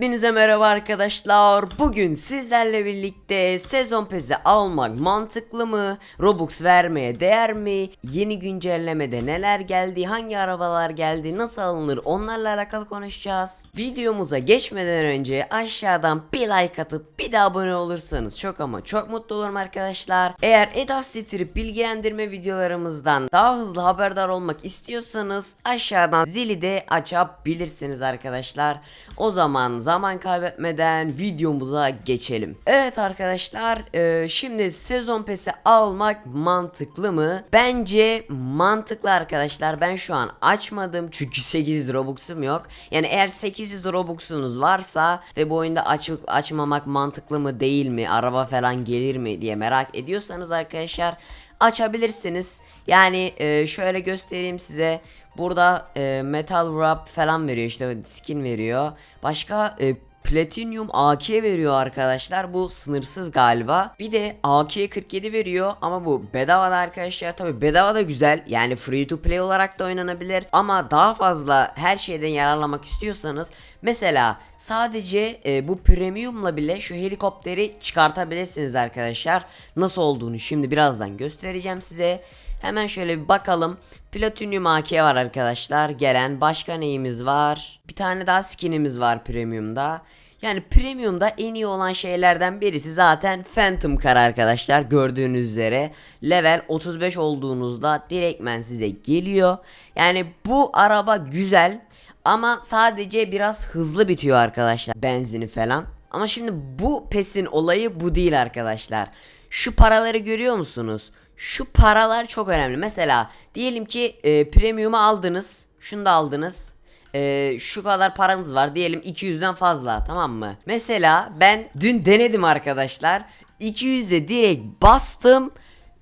Hepinize merhaba arkadaşlar. Bugün sizlerle birlikte sezon pesi almak mantıklı mı? Robux vermeye değer mi? Yeni güncellemede neler geldi? Hangi arabalar geldi? Nasıl alınır? Onlarla alakalı konuşacağız. Videomuza geçmeden önce aşağıdan bir like atıp bir de abone olursanız çok ama çok mutlu olurum arkadaşlar. Eğer EDAS titrip bilgilendirme videolarımızdan daha hızlı haberdar olmak istiyorsanız aşağıdan zili de açabilirsiniz arkadaşlar. O zaman zaman kaybetmeden videomuza geçelim. Evet arkadaşlar e, şimdi sezon pesi almak mantıklı mı? Bence mantıklı arkadaşlar. Ben şu an açmadım çünkü 800 Robux'um yok. Yani eğer 800 Robux'unuz varsa ve bu oyunda açıp açmamak mantıklı mı değil mi? Araba falan gelir mi diye merak ediyorsanız arkadaşlar açabilirsiniz. Yani e, şöyle göstereyim size. Burada e, metal wrap falan veriyor işte skin veriyor. Başka e, Platinum AK veriyor arkadaşlar. Bu sınırsız galiba. Bir de AK 47 veriyor ama bu bedava da arkadaşlar. Tabi bedava da güzel. Yani free to play olarak da oynanabilir. Ama daha fazla her şeyden yararlanmak istiyorsanız mesela sadece e, bu premiumla bile şu helikopteri çıkartabilirsiniz arkadaşlar. Nasıl olduğunu şimdi birazdan göstereceğim size. Hemen şöyle bir bakalım. Platinum AK var arkadaşlar. Gelen başka neyimiz var? Bir tane daha skinimiz var premiumda. Yani premiumda en iyi olan şeylerden birisi zaten Phantom Car arkadaşlar. Gördüğünüz üzere level 35 olduğunuzda direktmen size geliyor. Yani bu araba güzel ama sadece biraz hızlı bitiyor arkadaşlar benzini falan. Ama şimdi bu pesin olayı bu değil arkadaşlar. Şu paraları görüyor musunuz? Şu paralar çok önemli. Mesela diyelim ki e, premium'u aldınız. Şunu da aldınız. E, şu kadar paranız var. Diyelim 200'den fazla tamam mı? Mesela ben dün denedim arkadaşlar. 200'e direkt bastım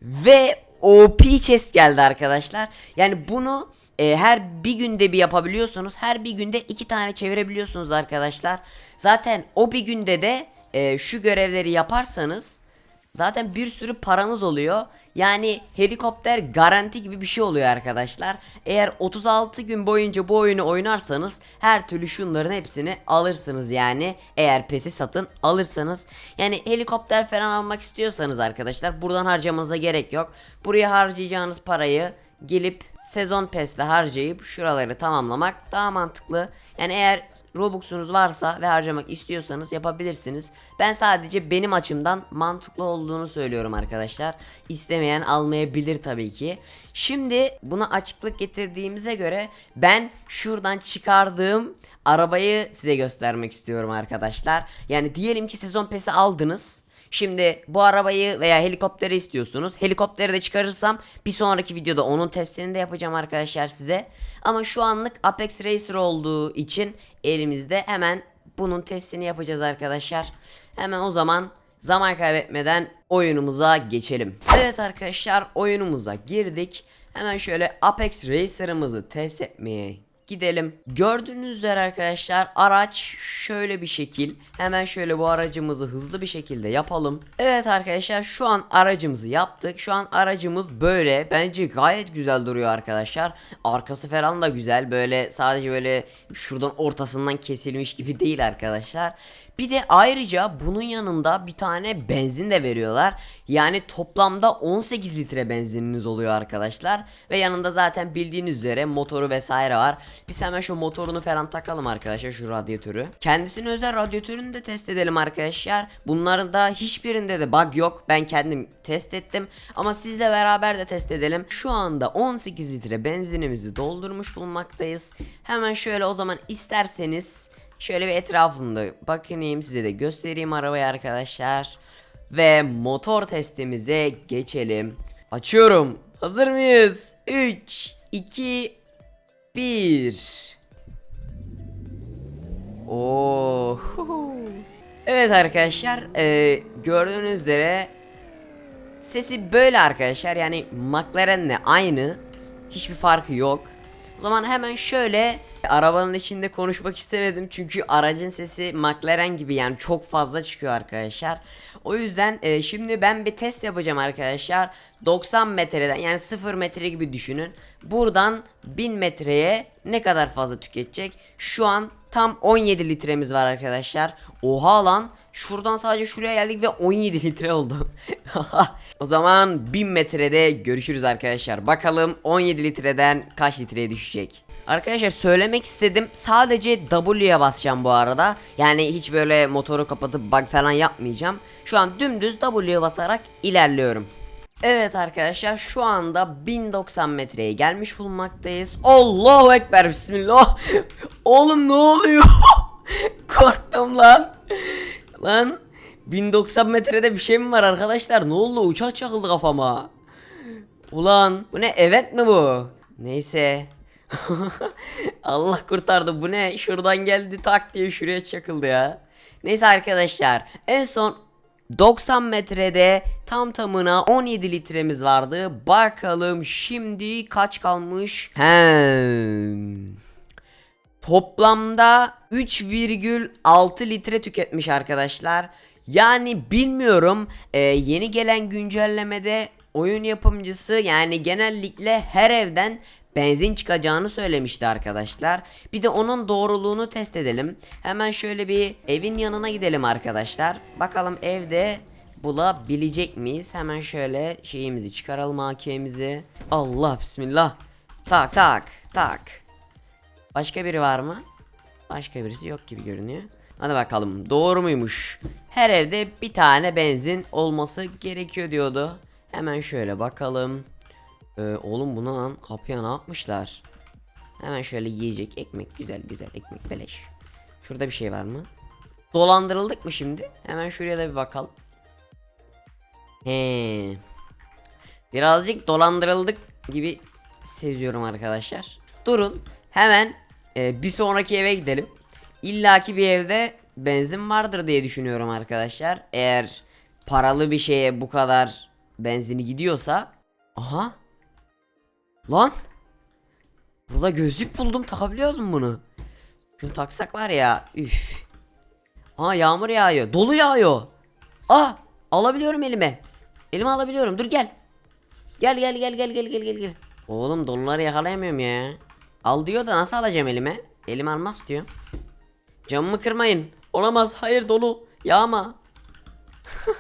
ve OP chest geldi arkadaşlar. Yani bunu e, her bir günde bir yapabiliyorsunuz. Her bir günde iki tane çevirebiliyorsunuz arkadaşlar. Zaten o bir günde de e, şu görevleri yaparsanız zaten bir sürü paranız oluyor. Yani helikopter garanti gibi bir şey oluyor arkadaşlar. Eğer 36 gün boyunca bu oyunu oynarsanız her türlü şunların hepsini alırsınız yani. Eğer pesi satın alırsanız. Yani helikopter falan almak istiyorsanız arkadaşlar buradan harcamanıza gerek yok. Buraya harcayacağınız parayı gelip sezon pesle harcayıp şuraları tamamlamak daha mantıklı. Yani eğer Robux'unuz varsa ve harcamak istiyorsanız yapabilirsiniz. Ben sadece benim açımdan mantıklı olduğunu söylüyorum arkadaşlar. İstemeyen almayabilir tabii ki. Şimdi buna açıklık getirdiğimize göre ben şuradan çıkardığım arabayı size göstermek istiyorum arkadaşlar. Yani diyelim ki sezon pesi aldınız. Şimdi bu arabayı veya helikopteri istiyorsunuz. Helikopteri de çıkarırsam bir sonraki videoda onun testini de yapacağım arkadaşlar size. Ama şu anlık Apex Racer olduğu için elimizde hemen bunun testini yapacağız arkadaşlar. Hemen o zaman zaman kaybetmeden oyunumuza geçelim. Evet arkadaşlar oyunumuza girdik. Hemen şöyle Apex Racer'ımızı test etmeye gidelim. Gördüğünüz üzere arkadaşlar araç şöyle bir şekil. Hemen şöyle bu aracımızı hızlı bir şekilde yapalım. Evet arkadaşlar şu an aracımızı yaptık. Şu an aracımız böyle. Bence gayet güzel duruyor arkadaşlar. Arkası falan da güzel. Böyle sadece böyle şuradan ortasından kesilmiş gibi değil arkadaşlar. Bir de ayrıca bunun yanında bir tane benzin de veriyorlar. Yani toplamda 18 litre benzininiz oluyor arkadaşlar. Ve yanında zaten bildiğiniz üzere motoru vesaire var. Biz hemen şu motorunu falan takalım arkadaşlar şu radyatörü. Kendisine özel radyatörünü de test edelim arkadaşlar. Bunların da hiçbirinde de bug yok. Ben kendim test ettim. Ama sizle beraber de test edelim. Şu anda 18 litre benzinimizi doldurmuş bulunmaktayız. Hemen şöyle o zaman isterseniz Şöyle bir etrafında bakınayım size de göstereyim arabayı arkadaşlar. Ve motor testimize geçelim. Açıyorum. Hazır mıyız? 3, 2, 1. Oh. Evet arkadaşlar e, gördüğünüz üzere sesi böyle arkadaşlar yani McLaren'le aynı hiçbir farkı yok. O zaman hemen şöyle arabanın içinde konuşmak istemedim çünkü aracın sesi McLaren gibi yani çok fazla çıkıyor arkadaşlar. O yüzden e, şimdi ben bir test yapacağım arkadaşlar. 90 metreden yani 0 metre gibi düşünün. Buradan 1000 metreye ne kadar fazla tüketecek? Şu an tam 17 litremiz var arkadaşlar. Oha lan. Şuradan sadece şuraya geldik ve 17 litre oldu. o zaman 1000 metrede görüşürüz arkadaşlar. Bakalım 17 litreden kaç litreye düşecek. Arkadaşlar söylemek istedim. Sadece W'ye basacağım bu arada. Yani hiç böyle motoru kapatıp bug falan yapmayacağım. Şu an dümdüz W'ye basarak ilerliyorum. Evet arkadaşlar şu anda 1090 metreye gelmiş bulunmaktayız. Allahu Ekber Bismillah. Oğlum ne oluyor? Korktum lan. Lan 1090 metrede bir şey mi var arkadaşlar? Ne oldu? Uçak çakıldı kafama. Ulan bu ne evet mi bu? Neyse. Allah kurtardı bu ne? Şuradan geldi tak diye şuraya çakıldı ya. Neyse arkadaşlar en son 90 metrede tam tamına 17 litremiz vardı. Bakalım şimdi kaç kalmış? Hem. Toplamda 3,6 litre tüketmiş arkadaşlar. Yani bilmiyorum e, yeni gelen güncellemede oyun yapımcısı yani genellikle her evden benzin çıkacağını söylemişti arkadaşlar. Bir de onun doğruluğunu test edelim. Hemen şöyle bir evin yanına gidelim arkadaşlar. Bakalım evde bulabilecek miyiz? Hemen şöyle şeyimizi çıkaralım AK'mizi. Allah bismillah. Tak tak tak. Başka biri var mı? Başka birisi yok gibi görünüyor. Hadi bakalım doğru muymuş? Her evde bir tane benzin olması gerekiyor diyordu. Hemen şöyle bakalım. Ee, oğlum buna lan kapıya ne yapmışlar? Hemen şöyle yiyecek ekmek güzel güzel ekmek beleş. Şurada bir şey var mı? Dolandırıldık mı şimdi? Hemen şuraya da bir bakalım. He. Birazcık dolandırıldık gibi seziyorum arkadaşlar. Durun hemen e, bir sonraki eve gidelim. İlla ki bir evde benzin vardır diye düşünüyorum arkadaşlar. Eğer paralı bir şeye bu kadar benzini gidiyorsa. Aha. Lan. Burada gözlük buldum takabiliyoruz mu bunu? Şunu taksak var ya. Üf. Ha yağmur yağıyor. Dolu yağıyor. Ah alabiliyorum elime. Elime alabiliyorum. Dur gel. Gel gel gel gel gel gel gel. Oğlum doluları yakalayamıyorum ya. Al diyor da nasıl alacağım elime? Elim almaz diyor. Camımı kırmayın. Olamaz. Hayır dolu. Yağma.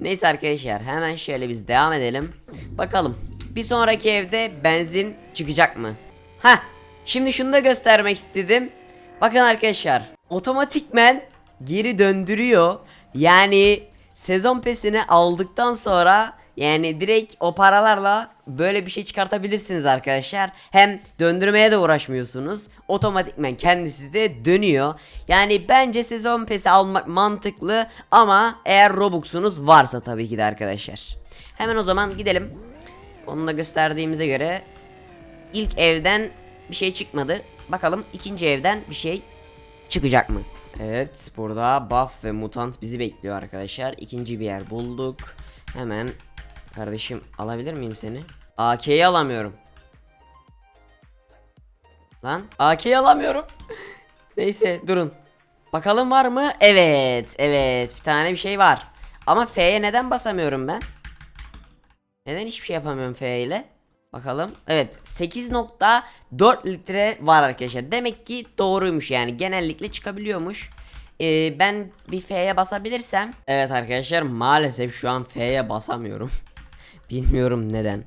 Neyse arkadaşlar hemen şöyle biz devam edelim. Bakalım bir sonraki evde benzin çıkacak mı? Ha, şimdi şunu da göstermek istedim. Bakın arkadaşlar otomatikmen geri döndürüyor. Yani sezon pesini aldıktan sonra yani direkt o paralarla böyle bir şey çıkartabilirsiniz arkadaşlar. Hem döndürmeye de uğraşmıyorsunuz. Otomatikmen kendisi de dönüyor. Yani bence sezon pesi almak mantıklı ama eğer Robux'unuz varsa tabii ki de arkadaşlar. Hemen o zaman gidelim. Onu da gösterdiğimize göre ilk evden bir şey çıkmadı. Bakalım ikinci evden bir şey çıkacak mı? Evet burada buff ve mutant bizi bekliyor arkadaşlar. İkinci bir yer bulduk. Hemen kardeşim alabilir miyim seni? AK'yi alamıyorum. Lan AK'yi alamıyorum. Neyse durun. Bakalım var mı? Evet evet bir tane bir şey var. Ama F'ye neden basamıyorum ben? Neden hiçbir şey yapamıyorum F ile? Bakalım. Evet 8.4 litre var arkadaşlar. Demek ki doğruymuş yani. Genellikle çıkabiliyormuş. Ee, ben bir F'ye basabilirsem. Evet arkadaşlar maalesef şu an F'ye basamıyorum. Bilmiyorum neden.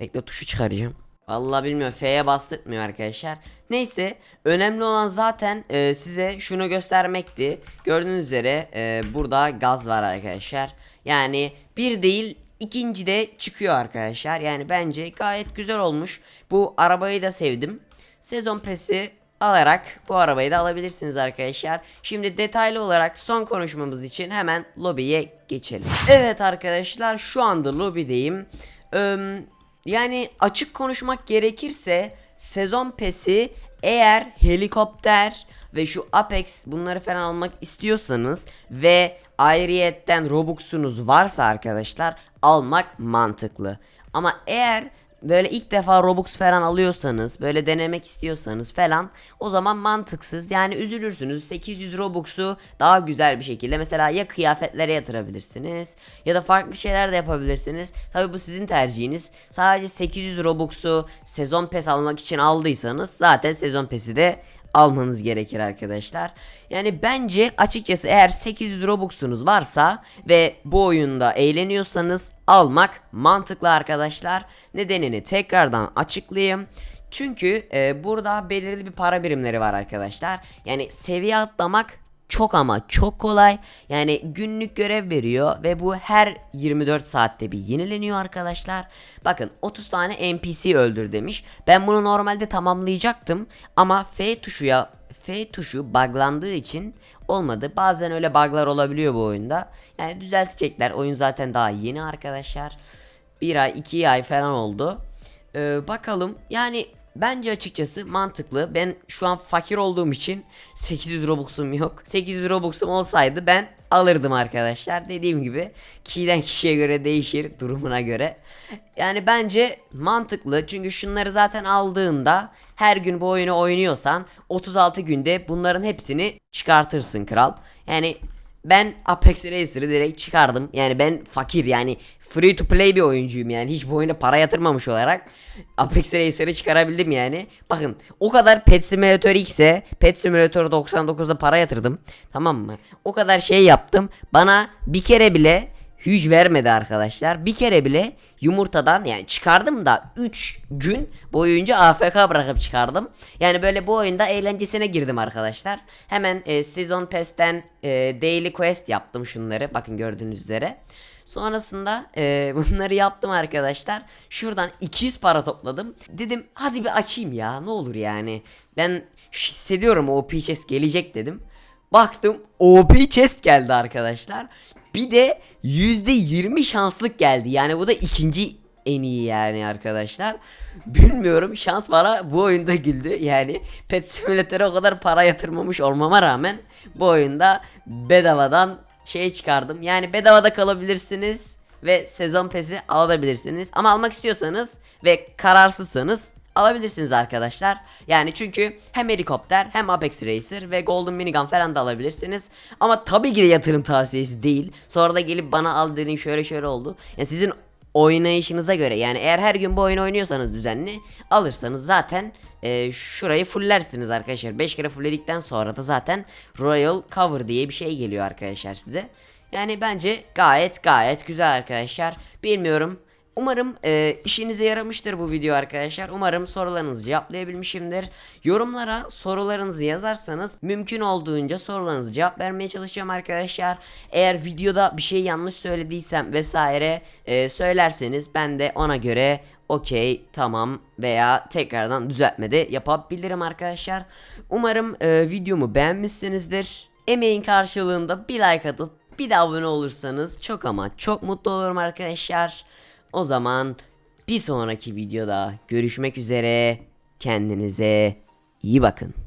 Bekle tuşu çıkaracağım. Vallahi bilmiyorum F'ye bastırmıyor arkadaşlar. Neyse önemli olan zaten e, size şunu göstermekti. Gördüğünüz üzere e, burada gaz var arkadaşlar. Yani bir değil ikinci de çıkıyor arkadaşlar. Yani bence gayet güzel olmuş. Bu arabayı da sevdim. Sezon pesi alarak bu arabayı da alabilirsiniz arkadaşlar. Şimdi detaylı olarak son konuşmamız için hemen lobiye geçelim. Evet arkadaşlar şu anda lobideyim. Ee, yani açık konuşmak gerekirse sezon pesi eğer helikopter ve şu Apex bunları falan almak istiyorsanız ve ayrıyetten Robux'unuz varsa arkadaşlar almak mantıklı. Ama eğer böyle ilk defa Robux falan alıyorsanız böyle denemek istiyorsanız falan o zaman mantıksız. Yani üzülürsünüz. 800 Robux'u daha güzel bir şekilde mesela ya kıyafetlere yatırabilirsiniz ya da farklı şeyler de yapabilirsiniz. Tabi bu sizin tercihiniz. Sadece 800 Robux'u sezon pes almak için aldıysanız zaten sezon pesi de almanız gerekir arkadaşlar. Yani bence açıkçası eğer 800 Robux'unuz varsa ve bu oyunda eğleniyorsanız almak mantıklı arkadaşlar. Nedenini tekrardan açıklayayım. Çünkü e, burada belirli bir para birimleri var arkadaşlar. Yani seviye atlamak çok ama çok kolay. Yani günlük görev veriyor ve bu her 24 saatte bir yenileniyor arkadaşlar. Bakın 30 tane NPC öldür demiş. Ben bunu normalde tamamlayacaktım ama F tuşuya F tuşu buglandığı için olmadı. Bazen öyle buglar olabiliyor bu oyunda. Yani düzeltecekler. Oyun zaten daha yeni arkadaşlar. Bir ay, iki ay falan oldu. Ee, bakalım yani bence açıkçası mantıklı. Ben şu an fakir olduğum için 800 Robux'um yok. 800 Robux'um olsaydı ben alırdım arkadaşlar. Dediğim gibi kişiden kişiye göre değişir durumuna göre. Yani bence mantıklı çünkü şunları zaten aldığında her gün bu oyunu oynuyorsan 36 günde bunların hepsini çıkartırsın kral. Yani ben Apex Racer'ı direkt çıkardım. Yani ben fakir yani free to play bir oyuncuyum yani. Hiç bu oyuna para yatırmamış olarak Apex Racer'ı çıkarabildim yani. Bakın o kadar Pet Simulator X'e Pet Simulator 99'a para yatırdım. Tamam mı? O kadar şey yaptım. Bana bir kere bile Huge vermedi arkadaşlar. Bir kere bile yumurtadan yani çıkardım da 3 gün boyunca AFK bırakıp çıkardım. Yani böyle bu oyunda eğlencesine girdim arkadaşlar. Hemen e, Season Pass'ten e, Daily Quest yaptım şunları. Bakın gördüğünüz üzere. Sonrasında e, bunları yaptım arkadaşlar. Şuradan 200 para topladım. Dedim hadi bir açayım ya ne olur yani. Ben hissediyorum o chest gelecek dedim. Baktım OP chest geldi arkadaşlar. Bir de %20 şanslık geldi. Yani bu da ikinci en iyi yani arkadaşlar. Bilmiyorum şans bana bu oyunda güldü. Yani Pet Simulator'a o kadar para yatırmamış olmama rağmen bu oyunda bedavadan şey çıkardım. Yani bedavada kalabilirsiniz ve sezon pesi alabilirsiniz. Ama almak istiyorsanız ve kararsızsanız alabilirsiniz arkadaşlar. Yani çünkü hem helikopter hem Apex Racer ve Golden Minigun falan da alabilirsiniz. Ama tabii ki de yatırım tavsiyesi değil. Sonra da gelip bana al dedin şöyle şöyle oldu. Yani sizin oynayışınıza göre yani eğer her gün bu oyunu oynuyorsanız düzenli alırsanız zaten e, şurayı fullersiniz arkadaşlar. 5 kere fullledikten sonra da zaten Royal Cover diye bir şey geliyor arkadaşlar size. Yani bence gayet gayet güzel arkadaşlar. Bilmiyorum. Umarım e, işinize yaramıştır bu video arkadaşlar. Umarım sorularınızı cevaplayabilmişimdir. Yorumlara sorularınızı yazarsanız mümkün olduğunca sorularınızı cevap vermeye çalışacağım arkadaşlar. Eğer videoda bir şey yanlış söylediysem vesaire e, söylerseniz ben de ona göre okey tamam veya tekrardan düzeltme de yapabilirim arkadaşlar. Umarım e, videomu beğenmişsinizdir. Emeğin karşılığında bir like atıp bir de abone olursanız çok ama çok mutlu olurum arkadaşlar. O zaman bir sonraki videoda görüşmek üzere. Kendinize iyi bakın.